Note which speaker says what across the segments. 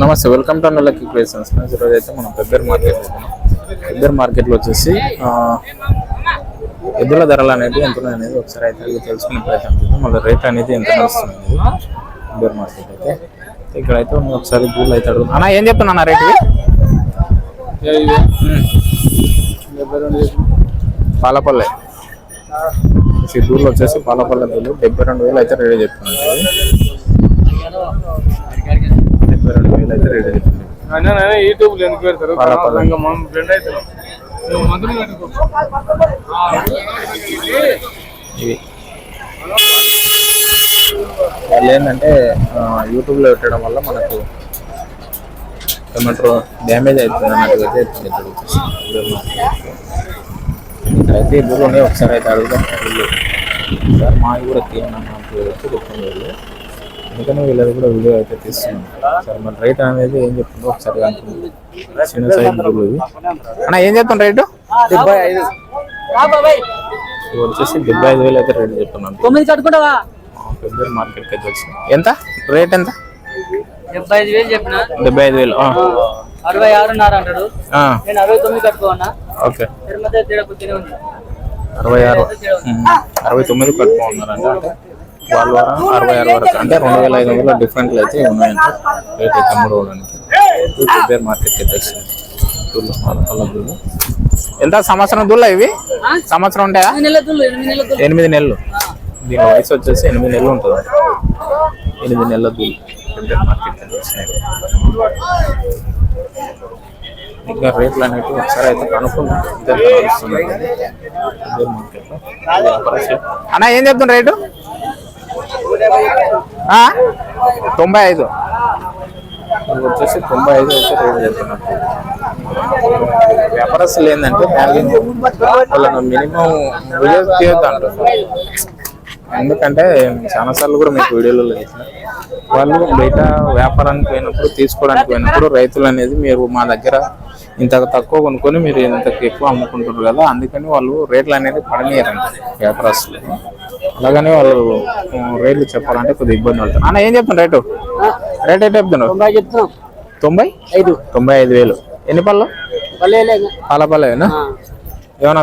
Speaker 1: నమస్తే welcome to అన్నలకి creations ఈరోజు అయితే మనం పెబ్బేర్ మార్కెట్ వెళ్తున్నాం మార్కెట్లో వచ్చేసి ఎద్దుల ధరలు అనేవి ఎంత అనేది ఒకసారి అయితే అడిగి తెలుసుకునే ప్రయత్నం చేద్దాం. మళ్ళీ రేట్ అనేది ఎంత నడుస్తుంది అనేది మార్కెట్ అయితే. ఇక్కడైతే మనం ఒకసారి దూళ్ళు అయితే అడుగు అన్న ఏం చెప్తున్నా అన్న రేటు? పాలపల్లె. ఈ దూళ్ళు వచ్చేసి పాలపల్లె దూళ్ళు డెబ్బై రెండు వేలు అయితే రెడీ చెప్తున్నాను డెబ్బై రెండు వేలు అయితే
Speaker 2: యూట్యూబ్లో ఎందుకు పెడతారు మనం ఫ్రెండ్ అవుతాం నువ్వు మందులు కట్టుకో.
Speaker 1: ఇవి. వాళ్ళు ఏంటంటే యూట్యూబ్లో పెట్టడం వల్ల మనకు ఏమంటారు డ్యామేజ్ అవుతుంది అన్నట్టుగా అయితే ఇక్కడైతే ఇద్దరు ఒకసారి అయితే వీళ్ళు సార్ మా కూడా తీయమని వీళ్ళు అందుకని వీళ్ళది కూడా వీడియో అయితే తీస్తున్నాం. సార్ మన రేట్ అనేది ఏం చెప్తుందో ఒకసారి చిన్న సైజ్ అన్న ఏం చెప్తాను రేటు?
Speaker 2: డెబ్బై ఐదు.
Speaker 1: వచ్చేసి డెబ్బై ఐదు వేలు అయితే రేట్ చెప్తున్నాను
Speaker 3: తొమ్మిది కట్టుకుంటావా
Speaker 1: పెద్ద మార్కెట్కి అయితే వచ్చింది. ఎంత? రేట్ ఎంత?
Speaker 3: డెబ్బై ఐదు వేలు చెప్పిన?
Speaker 1: డెబ్బై ఐదు వేలు ఆ.
Speaker 3: అరవై ఆరున్నర అంటాడు.
Speaker 1: ఆ,
Speaker 3: నేను అరవై తొమ్మిది కట్టుకోవన్నా
Speaker 1: ఓకే.
Speaker 3: మధ్య తేడా ఉంది.
Speaker 1: అరవై ఆరు. అరవై తొమ్మిది కట్టుకోమన్నారంట. అంటే వాళ్ళ అరవై ఆరు వరకు. అంటే రెండు వేల ఐదు వందల డిఫరెంట్లు అయితే ఉన్నాయంట. రేట్ అయితే అమ్ముకోవడానికి పెద్ద మార్కెట్కి అయితే వచ్చింది. ఎంత సంవత్సరం దూళ్ళ ఇవి? సంవత్సరం ఉంటాయా?
Speaker 3: ఎనిమిది నెలల దుల్లు దుల్లు
Speaker 1: దీని వయసు వచ్చేసి ఎనిమిది నెలలు ఉంటుంది? ఎనిమిది నెలల దూలు మార్కెట్ వచ్చినాయి ఇంకా రేట్లు అనేవి ఒకసారి అయితే మార్కెట్లో. అన్న ఏం చెప్తున్నా రేటు? తొంభై ఐదు. వచ్చేసి తొంభై ఐదు అయితే రేట్ వ్యాపారస్తులు ఏంటంటే వాళ్ళను మినిమం వీడియో తీయొద్దు అంటారు ఎందుకంటే చాలా సార్లు కూడా మీకు వీడియోలలో చూసిన వాళ్ళు బయట వ్యాపారానికి పోయినప్పుడు తీసుకోవడానికి పోయినప్పుడు రైతులు అనేది మీరు మా దగ్గర ఇంత తక్కువ కొనుక్కొని మీరు ఇంత ఎక్కువ అమ్ముకుంటారు కదా అందుకని వాళ్ళు రేట్లు అనేది పడనీయరంట వ్యాపారస్తులు. అలాగని వాళ్ళు రేట్లు చెప్పాలంటే కొద్దిగా ఇబ్బంది పడుతుంది అన్న ఏం చెప్తున్నారు రేటు? రేట్ అయితే చెప్తున్నారు?
Speaker 3: తొంభై ఐదు.
Speaker 1: తొంభై ఐదు వేలు. ఎన్ని పళ్ళు?
Speaker 3: పల్లె
Speaker 1: పాలపల్లేనా ఏమన్నా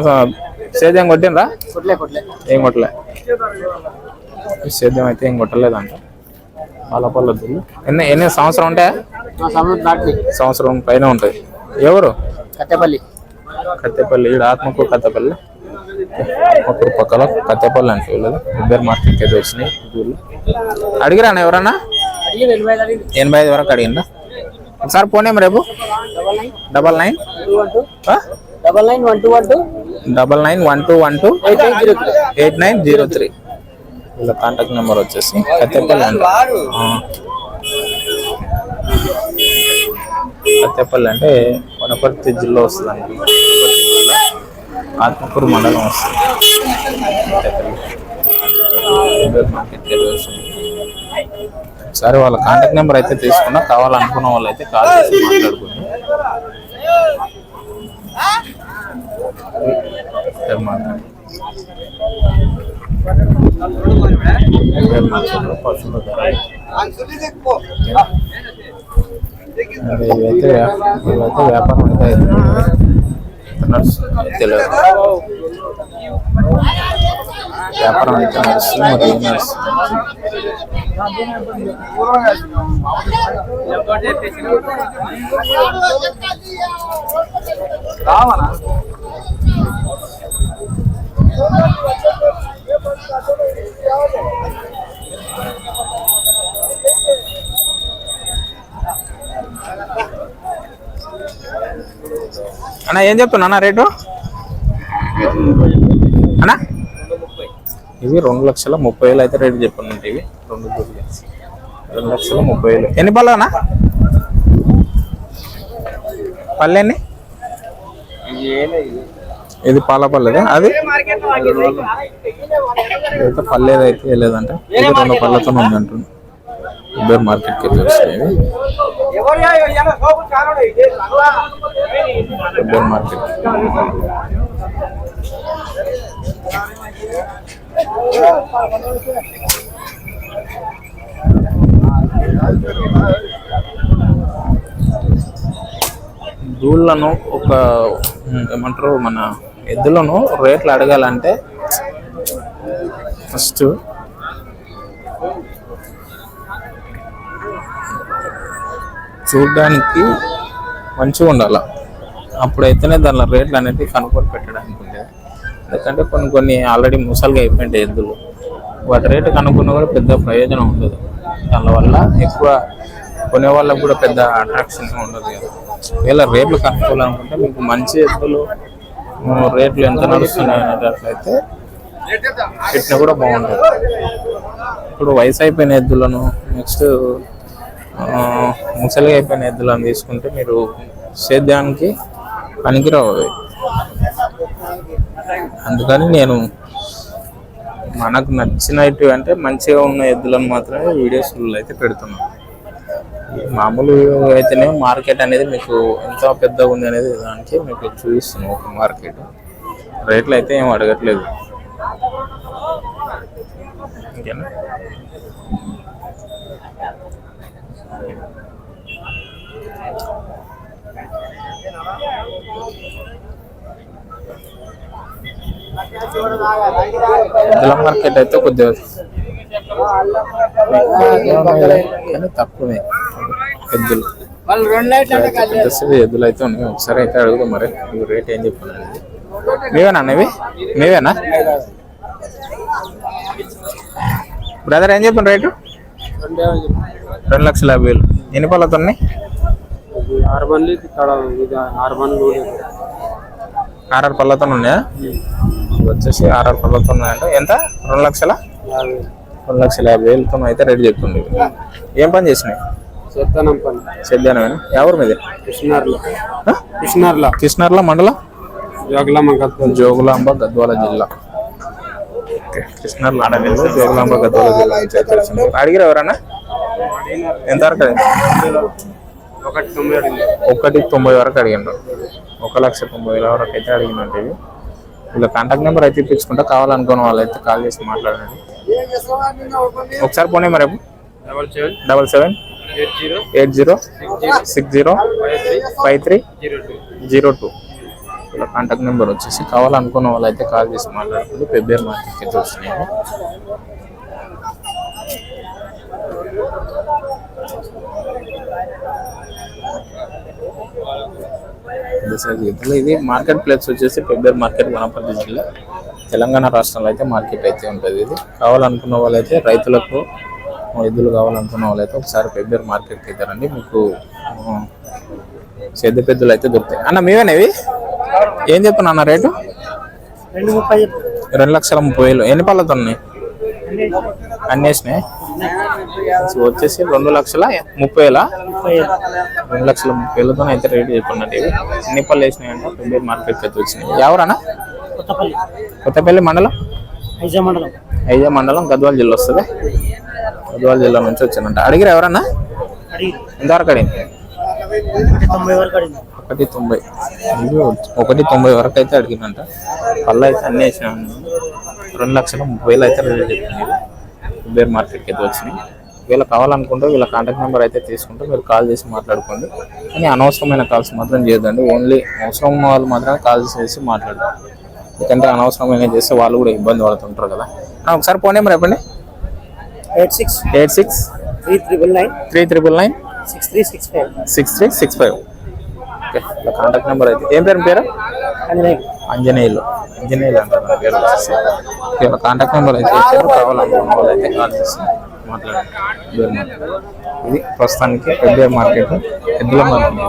Speaker 1: సేద్యం కొట్టినరా ఏం కొట్టలే సేద్యం అయితే ఏం కొట్టలేదంట. పాలపల్ల దుల్లు ఎన్ని ఎన్ని సంవత్సరం ఉంటాయా? సంవత్సరం పైన ఉంటాయి. ఎవరు?
Speaker 3: కట్టెపల్లి
Speaker 1: కత్తెపల్లి. ఈడ ఆత్మకూరు కత్తెపల్లి. ఆత్మకూరు పక్కల కత్తెపల్లి అంటే వీళ్ళది ఇద్దరు మార్కెట్కి అయితే వచ్చినాయి. అడిగిరా ఎవరన్నా?
Speaker 3: ఎనభై ఐదు
Speaker 1: వరకు అడిగిందా ఒకసారి పోనేం రేపు
Speaker 3: double nine.
Speaker 1: Double nine.
Speaker 3: One two one two.
Speaker 1: Double nine one two one two.
Speaker 3: Eight
Speaker 1: nine zero three. వీళ్ళ కాంటాక్ట్ నెంబర్ వచ్చేసి కత్తెపల్లి అంట. ఆ. అంటే వనపర్తి జిల్లా వస్తుంది అండి వనపర్తి జిల్లా ఆత్మకూరు మండలం వస్తుంది. సరే వాళ్ళ కాంటాక్ట్ నెంబర్ అయితే తీసుకున్నా కావాలనుకున్న వాళ్ళు అయితే కాల్ చేసి మాట్లాడుకుంది. పశువుల ధర. పెబ్బేరు మార్కెట్లో పశువుల ధరలు. అదే ఇవైతే ఇవైతే వ్యాపారం అయితే నడుస్తుంది తెలియదు వ్యాపారం అయితే నడుస్తుంది మరి ఏం నడుస్తుంది అన్న ఏం చెప్తున్నా అన్న రేటు? అన్న? ఇవి రెండు లక్షల ముప్పై వేలు అయితే రేటు చెప్పానంటే ఇవి. రెండు. రెండు లక్షల ముప్పై వేలు ఎన్ని పళ్ళు అన్న? పళ్ళు ఎన్ని? ఇది పాల పల్లెదే అది. అయితే పల్లెది అయితే లేదంటే ఇది రెండు పళ్ళతో ఉంది అంటుంది ఇద్దరు మార్కెట్కి వెళ్ళి సూపర్ మార్కెట్ దూళ్ళను ఒక ఏమంటారు మన ఎద్దులను రేట్లు అడగాలంటే ఫస్ట్ చూడడానికి మంచిగా ఉండాలి? అప్పుడైతేనే దానిలో రేట్లు అనేది కనుక్కొని పెట్టడానికి ఉండేది. ఎందుకంటే కొన్ని కొన్ని ఆల్రెడీ ముసలిగా అయిపోయింటాయి ఎద్దులు. వాటి రేటు కనుక్కున్న కూడా పెద్ద ప్రయోజనం ఉండదు. దానివల్ల ఎక్కువ కొనే వాళ్ళకు కూడా పెద్ద అట్రాక్షన్ ఉండదు కదా. ఒకవేళ రేట్లు కనుక్కోవాలనుకుంటే మీకు మంచి ఎద్దులు రేట్లు ఎంత నడుస్తున్నాయి అనేటట్లయితే పెట్టినా కూడా బాగుంటుంది. ఇప్పుడు వయసు అయిపోయిన ఎద్దులను నెక్స్ట్ ముసలిగా అయిపోయిన ఎద్దులను తీసుకుంటే మీరు సేద్యానికి పనికిరావు అందుకని నేను మనకు నచ్చినట్టు అంటే మంచిగా ఉన్న ఎద్దులను మాత్రమే వీడియోస్లో అయితే పెడుతున్నాను. మామూలు అయితేనే మార్కెట్ అనేది మీకు ఎంత పెద్దగా ఉంది అనేది దానికి మీకు చూపిస్తున్నాం ఒక మార్కెట్. రేట్లు అయితే ఏం అడగట్లేదు. ఇంకేనా ఎద్దుల మార్కెట్ అయితే కొద్దిగా కానీ తక్కువే. ఎద్దులు. ఎద్దులు అయితే ఉన్నాయి. ఒకసారి అయితే అడుగుదాం మరి. ఇవి రేట్ ఏం చెప్పాను మీవేనా అన్నవి మీవేనా బ్రదర్ ఏం చెప్పాను రేటు? రెండు లక్షల యాభై వేలు. ఎన్ని పళ్ళతో ఉన్నాయి? ఆర్ఆర్ పళ్ళతో ఉన్నాయా? ఇవి వచ్చేసి ఆర్ఆర్ పళ్ళతో ఉన్నాయంటే ఎంత? రెండు లక్షల? రెండు లక్షల యాభై వేలతో అయితే రేట్ చెప్తుంది. ఏం పని చేసినాయి?
Speaker 2: చేతనం పని.
Speaker 1: సేద్యానమేనా ఎవరి మీద?
Speaker 2: కృష్ణార్లో. కృష్ణార్లో.
Speaker 1: కృష్ణర్ల మండలం?
Speaker 2: జోగులమ్మ గద్వాల.
Speaker 1: జోగులాంబ గద్వాల జిల్లా. ఓకే. కృష్ణర్ల అడవిలో జోగులాంబ గద్వాల జిల్లా. అడిగిరా ఎవరన్నా? ఎంత వరకు?
Speaker 2: ఒకటి తొంభై
Speaker 1: వరకు అడిగిండ్రు. ఒక లక్ష తొంభై వేల వరకు అయితే అడిగినట్టు వీళ్ళ కాంటాక్ట్ నెంబర్ అయితే ఇప్పించుకుంటే. కావాలనుకున్న వాళ్ళు అయితే కాల్ చేసి మాట్లాడండి. ఒకసారి పోనీ మరి
Speaker 2: double seven eight zero
Speaker 1: six zero
Speaker 2: five three zero two.
Speaker 1: ఇలా కాంటాక్ట్ నెంబర్ వచ్చేసి కావాలనుకున్న వాళ్ళు అయితే కాల్ చేసి మాట్లాడుతుంది పెబ్బేర్ మార్కెట్కి అయితే వస్తున్నాయి ఇది మార్కెట్ ప్లేస్ వచ్చేసి పెబ్బేర్ మార్కెట్ వనపర్తి జిల్లా. తెలంగాణ రాష్ట్రంలో అయితే మార్కెట్ అయితే ఉంటుంది ఇది. కావాలనుకున్న వాళ్ళైతే రైతులకు ఎద్దులు కావాలనుకున్న వాళ్ళైతే ఒకసారి పెబ్బేర్ మార్కెట్కి అయితే రండి మీకు ఆ, సేద్య పెద్దలు అయితే దొరుకుతాయి. అన్న మీవేనేవి ఏం చెప్పను అన్న రేటు?
Speaker 3: రెండు ముప్పై
Speaker 1: రెండు లక్షల ముప్పై వేలు. ఎన్ని పళ్ళతో ఉన్నాయి అన్ని వేసినాయి సో వచ్చేసి రెండు లక్షల ముప్పై వేల రెండు లక్షల ముప్పై వేలతో అయితే రేటు ఇవి ఎన్ని పళ్ళు వేసినాయి అంటే మార్కెట్కి అయితే వచ్చినాయి. ఎవరన్నా?
Speaker 3: కొత్తపల్లి.
Speaker 1: కొత్తపల్లి మండలం?
Speaker 3: ఐజా మండలం.
Speaker 1: అయ్యే మండలం గద్వాల జిల్లా వస్తుంది. గద్వాల జిల్లా నుంచి వచ్చిందంట. అడిగిరా ఎవరన్నా? ఎంతవరకు అడిగింది. ఒకటి తొంభై ఒకటి తొంభై. వరకు అయితే అడిగిందంట. పళ్ళు అయితే అన్నీ వేసినా రెండు లక్షల ముప్పై వేలు అయితే రేట్ చెప్పింది బేర్ మార్కెట్కి అయితే వచ్చినాయి. వీళ్ళ కావాలనుకుంటే వీళ్ళ కాంటాక్ట్ నెంబర్ అయితే తీసుకుంటే మీరు కాల్ చేసి మాట్లాడుకోండి. కానీ అనవసరమైన కాల్స్ మాత్రం చేయొద్దండి. ఓన్లీ అవసరం వాళ్ళు మాత్రమే కాల్ చేసి మాట్లాడుకోండి ఎందుకంటే అనవసరమైన చేస్తే వాళ్ళు కూడా ఇబ్బంది పడుతుంటారు కదా. ఒకసారి ఫోన్ నెంబర్ చెప్పండి.
Speaker 3: Eight six
Speaker 1: eight six
Speaker 3: three triple nine
Speaker 1: three triple nine
Speaker 3: six three six five
Speaker 1: six three six five. Okay contact number అయితే ఏం పేరు పేరు?
Speaker 3: అంజనేయ
Speaker 1: అంజనేయులు. అంజనేయులు అంటారు పేరు వచ్చేసి. కాంటాక్ట్ నెంబర్ అయితే ఇచ్చారు కావాలనుకున్న వాళ్ళు అయితే కాల్ చేసి మార్కెట్ ఇది ప్రస్తుతానికి పెబ్బేర్ మార్కెట్ ఎద్దుల మార్కెట్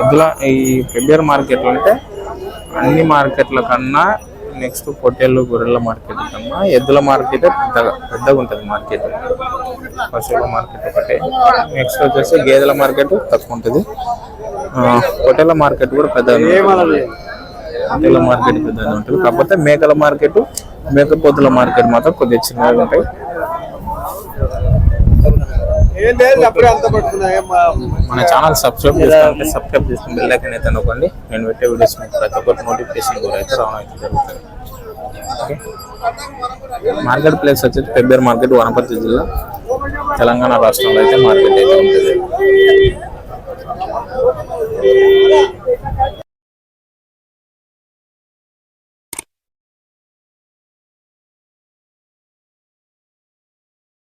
Speaker 1: ఎద్దుల ఈ పెబ్బేర్ మార్కెట్లు అంటే అన్ని మార్కెట్ల కన్నా నెక్స్ట్ పొట్టేళ్ళు గొర్రెల మార్కెట్ కన్నా ఎద్దుల మార్కెట్ పెద్దగా పెద్దగా ఉంటుంది మార్కెట్ పశువుల మార్కెట్ ఒకటే. నెక్స్ట్ వచ్చేసి గేదెల మార్కెట్ తక్కువ ఉంటుంది. పొట్టేళ్ళ మార్కెట్ కూడా పెద్దగా పొట్టేళ్ళ మార్కెట్ పెద్దగా ఉంటుంది. కాకపోతే మేకల మార్కెట్ మేకపోతుల మార్కెట్ మాత్రం కొద్దిగా చిన్నగా ఉంటాయి. మన ఛానల్ సబ్స్క్రైబ్ చేసుకుంటే సబ్స్క్రైబ్ చేసుకుని బెల్ ఐకన్ అయితే నొక్కండి. నేను పెట్టే వీడియోస్ మీకు ప్రతి ఒక్కటి నోటిఫికేషన్ కూడా అయితే రావడం అయితే జరుగుతుంది. ఓకే మార్కెట్ ప్లేస్ వచ్చేసి పెబ్బేర్ మార్కెట్ వనపర్తి జిల్లా. తెలంగాణ రాష్ట్రంలో అయితే మార్కెట్ అయితే ఉంటుంది.